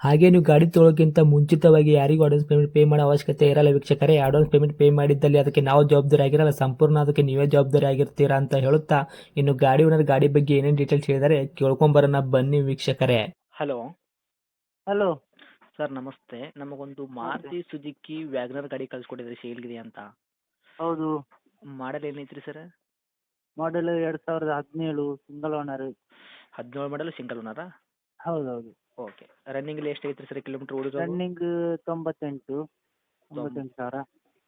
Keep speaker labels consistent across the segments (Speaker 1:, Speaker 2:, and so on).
Speaker 1: ಹಾಗೆ ನೀವು ಗಾಡಿ ತೊಳೋಕ್ಕಿಂತ ಮುಂಚಿತವಾಗಿ ಯಾರಿಗೂ ಅಡ್ವಾನ್ಸ್ ಪೇಮೆಂಟ್ ಪೇ ಮಾಡೋ ಅವಶ್ಯಕತೆ ಇರಲ್ಲ ವೀಕ್ಷಕರೇ. ಅಡ್ವಾನ್ಸ್ ಪೇಮೆಂಟ್ ಪೇ ಮಾಡಿದ್ದಲ್ಲಿ ಅದಕ್ಕೆ ನಾವು ಜವಾಬ್ದಾರಿ ಆಗಿರಲ್ಲ. ಸಂಪೂರ್ಣ ಅದಕ್ಕೆ ನೀವೇ ಜವಾಬ್ದಾರಿ ಆಗಿರ್ತೀರಾ ಅಂತ ಹೇಳುತ್ತಾ ಇನ್ನು ಗಾಡಿ ಓನರ್ ಗಾಡಿ ಬಗ್ಗೆ ಏನೇನು ಡೀಟೇಲ್ಸ್ ಹೇಳಿದರೆ ಕೇಳ್ಕೊಂಬರೋಣ ಬನ್ನಿ ವೀಕ್ಷಕರೇ.
Speaker 2: ಹಲೋ
Speaker 3: ಹಲೋ
Speaker 2: ಸರ್ ನಮಸ್ತೆ. ನಮಗೊಂದು ಮಾರುತಿ ಸುಜುಕಿ ವ್ಯಾಗ್ನರ್ ಗಾಡಿ ಕಳ್ಸಿಕೊಟ್ಟಿದ್ರಿ ಸೇಲ್ಗಿದೆ ಅಂತ.
Speaker 3: ಹೌದು.
Speaker 2: ಮಾಡೆಲ್ ಏನೈತ್ರಿ ಸರ್
Speaker 3: ಮಾಡೆಲ್ ಎರಡು ಸಾವಿರದ ಹದಿನೇಳು ಸಿಂಗಲ್ ಓನರ್
Speaker 2: ಹದಿನೇಳು ಮಾಡೆಲ್ ಸಿಂಗಲ್ ಓನರ
Speaker 3: ಹೌದು ಹೌದು
Speaker 2: ಓಕೆ ರನ್ನಿಂಗಲ್ಲಿ ಎಷ್ಟು ಐತ್ರಿ ಸರ್ ಕಿಲೋಮೀಟರ್ ಓಡಿದ್ರು
Speaker 3: ರನ್ನಿಂಗ್ ತೊಂಬತ್ತೆಂಟು ತೊಂಬತ್ತೆಂಟು ಸಾವಿರ.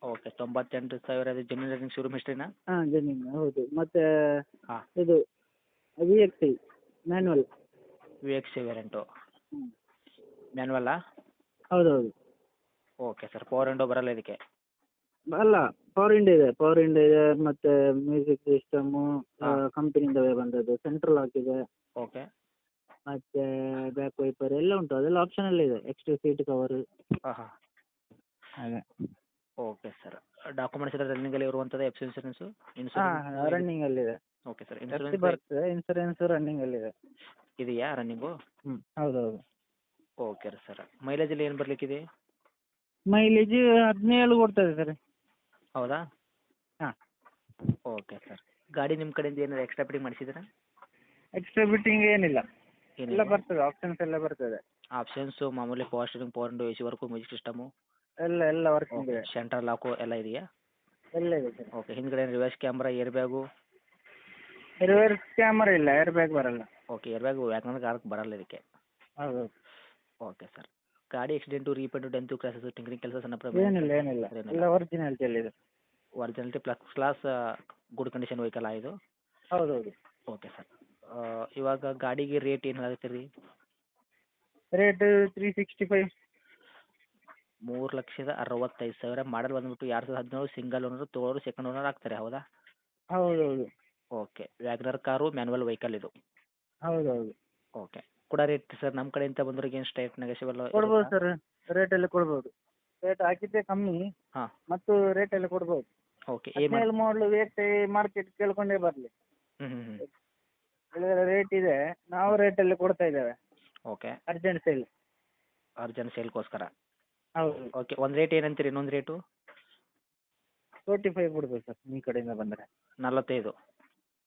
Speaker 2: ಓಕೆ ತೊಂಬತ್ತೆಂಟು ಸಾವಿರ ಅದು ಜಮೀನು ರನ್ನಿಂಗ್ ಶೋರೂಮ್ ಹಿಸ್ಟ್ರಿನಾ
Speaker 3: ಹಾಂ ಹೌದು. ಮತ್ತೆ
Speaker 2: ಹಾ.
Speaker 3: ಇದು V X I manual
Speaker 2: V X variant
Speaker 3: ಹ್ಮ್.
Speaker 2: ಮ್ಯಾನ್ವಲ್ಲಾ
Speaker 3: ಹೌದು ಹೌದು
Speaker 2: ಓಕೆ ಸರ್ ಪವರ್ ವಿಂಡೋ ಬರಲ್ಲ ಇದಕ್ಕೆ?
Speaker 3: ಅಲ್ಲ ಪವರ್ ಇಂಡಿಯಾ ಇದೆ. ಪವರ್ ಇಂಡಿಯಾ ಇದೆ ಮತ್ತೆ ಮ್ಯೂಸಿಕ್ ಸಿಸ್ಟಮ್
Speaker 2: ಹಾ.
Speaker 3: ಇಂದವೇ ಬಂದದ್ದು. ಸೆಂಟ್ರಲ್ ಹಾಕಿದೆ.
Speaker 2: ಓಕೆ
Speaker 3: ಮತ್ತೆ ಬ್ಯಾಕ್ ವೈಪರ್ ಎಲ್ಲ ಉಂಟು. ಅದೆಲ್ಲ ಆಪ್ಷನಲ್ ಇದೆ. ಎಕ್ಸ್ಟ್ರಾ ಸೀಟ್ ಕವರ್
Speaker 2: ಹಾಂ ಹಾಂ
Speaker 3: ಹಾಗೆ.
Speaker 2: ಓಕೆ ಸರ್ ಡಾಕ್ಯುಮೆಂಟ್ಸ್ ಎಲ್ಲ ರನ್ನಿಂಗಲ್ಲಿ ಇರುವಂಥದ್ದು ಎಫ್ ಸಿ ಇನ್ಸೂರೆನ್ಸು
Speaker 3: ಹಾಂ ರನ್ನಿಂಗ್ ಅಲ್ಲಿದೆ
Speaker 2: ಓಕೆ ಸರ್
Speaker 3: ಎಫ್ಸಿ
Speaker 2: ಇನ್ಸೂರೆನ್ಸ್
Speaker 3: ಬರ್ತದೆ ಇನ್ಸೂರೆನ್ಸ್ ರನ್ನಿಂಗ್ ಅಲ್ಲಿದೆ
Speaker 2: ಇದೆಯಾ ರನ್ನಿಂಗು
Speaker 3: ಹ್ಞೂ ಹೌದು ಹೌದು
Speaker 2: ಓಕೆ ರೀ ಸರ್ ಮೈಲೇಜಲ್ಲಿ ಏನು ಬರಲಿಕ್ಕಿದೆ
Speaker 3: ಮೈಲೇಜ್ ಹದಿನೇಳು ಕೊಡ್ತದೆ ಸರ್.
Speaker 2: ಹೌದಾ?
Speaker 3: ಹಾಂ.
Speaker 2: ಓಕೆ ಸರ್ ಗಾಡಿ ನಿಮ್ಮ ಕಡೆಯಿಂದ ಏನಾದ್ರು ಎಕ್ಸ್ಟ್ರಾ ಫಿಟ್ಟಿಂಗ್ ಮಾಡಿಸಿದ್ದೀರಾ?
Speaker 3: ಎಕ್ಸ್ಟ್ರಾ ಫಿಟ್ಟಿಂಗ್ ಏನಿಲ್ಲ. ಎಲ್ಲ ಬರ್ತದೆ ಆಪ್ಷನ್ಸ್ ಎಲ್ಲ ಬರ್ತದೆ.
Speaker 2: ಆಪ್ಷನ್ಸ್ ಮಾಮೂಲಿ power steering power window A C work music system
Speaker 3: ಎಲ್ಲ ಎಲ್ಲ ವರ್ಕಿಂಗ್
Speaker 2: ಓಕೆ
Speaker 3: ಇದೆ.
Speaker 2: ಸೆಂಟ್ರಲ್ ಲಾಕು ಎಲ್ಲ ಇದೆಯಾ?
Speaker 3: ಎಲ್ಲ ಇದೆ ಸರ್.
Speaker 2: ಓಕೆ ಹಿಂದ್ಗಡೆ reverse camera air bag
Speaker 3: reverse camera ಇಲ್ಲ ಏರ್ ಬ್ಯಾಗ್ ಬರಲ್ಲ.
Speaker 2: ಓಕೆ ಏರ್ ಬ್ಯಾಗು ಯಾಕಂದ್ರೆ ಕಾರಕ್ಕೆ ಬರಲ್ಲ ಇದಕ್ಕೆ.
Speaker 3: ಹೌದು.
Speaker 2: ಓಕೆ ಸರ್ ಗಾಡಿ accident repaint dent class tinkering ಕೆಲಸ ಸಣ್ಣ
Speaker 3: ಏನಿಲ್ಲ ಏನಿಲ್ಲ
Speaker 2: ಏನಿಲ್ಲ.
Speaker 3: ಎಲ್ಲ ಒರಿಜಿನಾಲಿಟಿಯಲ್ಲಿ ಇದೆ.
Speaker 2: Original plus class good condition vehicle ಇದು?
Speaker 3: ಹೌದು ಹೌದು
Speaker 2: ಓಕೆ ಸರ್ ಇವಾಗ ಗಾಡಿಗೆ ರೇಟ್ ಏನು ಆಗುತ್ತೆ ರೀ
Speaker 3: ರೇಟ್ ತ್ರೀ ಸಿಕ್ಸ್ಟಿ ಫೈವ್
Speaker 2: ಮೂರು ಲಕ್ಷದ ಅರವತ್ತೈದು ಸಾವಿರ ಮಾಡಲ್ ಬಂದ್ಬಿಟ್ಟು ಎರಡು ಸಾವಿರದ ಹದಿನೇಳು ಸಿಂಗಲ್ ಓನರು ತೊಗೊಳೋರು ಸೆಕೆಂಡ್ ಓನರ್ ಆಗ್ತಾರೆ ಹೌದಾ?
Speaker 3: ಹೌದು ಹೌದು
Speaker 2: okay WagonR car manual vehicle ಇದು.
Speaker 3: ಹೌದು ಹೌದು
Speaker 2: ಓಕೆ ಕೂಡ ರೇಟ್ ಸರ್ ನಮ್ಮ ಕಡೆಯಿಂದ ಬಂದವ್ರಿಗೆ ಏನು ಸ್ಟೇಟ್ ನೆಗೋಷಿಯಬಲ್
Speaker 3: ಕೊಡ್ಬೋದು ಸರ್ ರೇಟ್ ಎಲ್ಲ ಕೊಡ್ಬೋದು. ರೇಟ್ ಹಾಕಿದ್ದೆ ಕಮ್ಮಿ
Speaker 2: ಹಾ.
Speaker 3: ಮತ್ತು ಎಲ್ಲ ಕೊಡ್ಬೋದು.
Speaker 2: ಓಕೆ ಏನು
Speaker 3: ಹದಿನೇಳು ಮಾಡಲು ವೇಟ್ ಮಾರ್ಕೆಟ್ ಕೇಳ್ಕೊಂಡೇ ಬರಲಿ.
Speaker 2: ಹ್ಞೂ ಹ್ಞೂ ಹ್ಞೂ
Speaker 3: ರೇಟ್ ಇದೆ. ನಾವು ರೇಟಲ್ಲಿ ಕೊಡ್ತಾ ಇದ್ದೇವೆ.
Speaker 2: ಓಕೆ
Speaker 3: ಅರ್ಜೆಂಟ್ ಸೇಲ್
Speaker 2: ಅರ್ಜೆಂಟ್ ಸೇಲ್ಗೋಸ್ಕರ
Speaker 3: ಹೌದು.
Speaker 2: ಓಕೆ ಒಂದು ರೇಟ್ ಏನಂತೀರಿ ಇನ್ನೊಂದು ರೇಟು
Speaker 3: ಫೋರ್ಟಿ ಫೈವ್ ಕೊಡ್ಬೇಕು ಸರ್ ನಿಮ್ಮ ಕಡೆಯಿಂದ ಬಂದರೆ.
Speaker 2: ನಲವತ್ತೈದು.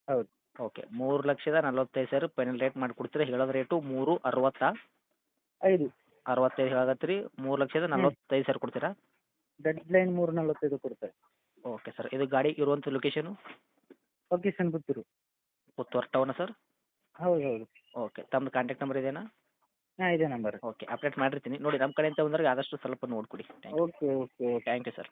Speaker 3: ಹೌದು.
Speaker 2: ಓಕೆ ಮೂರು ಲಕ್ಷದ ನಲವತ್ತೈದು ಸಾವಿರ ಫೈನಲ್ ರೇಟ್ ಮಾಡಿಕೊಡ್ತೀರಾ? ಹೇಳೋದು ರೇಟು ಮೂರು ಅರವತ್ತ?
Speaker 3: ಐದು.
Speaker 2: ಅರವತ್ತೈದು ಹೇಳಕತ್ತೀರಿ ಮೂರು ಲಕ್ಷದ ನಲವತ್ತೈದು ಸಾವಿರ ಕೊಡ್ತೀರಾ?
Speaker 3: ಡೆಡ್ ಲೈನ್ ಮೂರು ನಲವತ್ತೈದು ಕೊಡ್ತಾರೆ
Speaker 2: ಓಕೆ ಸರ್ ಇದು ಗಾಡಿ ಇರುವಂಥ location
Speaker 3: location Puttur.
Speaker 2: Puttur town sir
Speaker 3: ಹೌದು ಹೌದು.
Speaker 2: ಓಕೆ ತಮ್ಮದು ಕಾಂಟ್ಯಾಕ್ಟ್ ನಂಬರ್ ಇದೇನಾ
Speaker 3: ಹಾಂ ಇದೆ ನಂಬರ್.
Speaker 2: ಓಕೆ ಅಪ್ಡೇಟ್ ಮಾಡಿರ್ತೀನಿ. ನೋಡಿ ನಮ್ಮ ಕಡೆಯಿಂದ ಬಂದವ್ರಿಗೆ ಆದಷ್ಟು ಸ್ವಲ್ಪ ನೋಡಿಕೊಡಿ.
Speaker 3: Okay okay okay
Speaker 2: thank you sir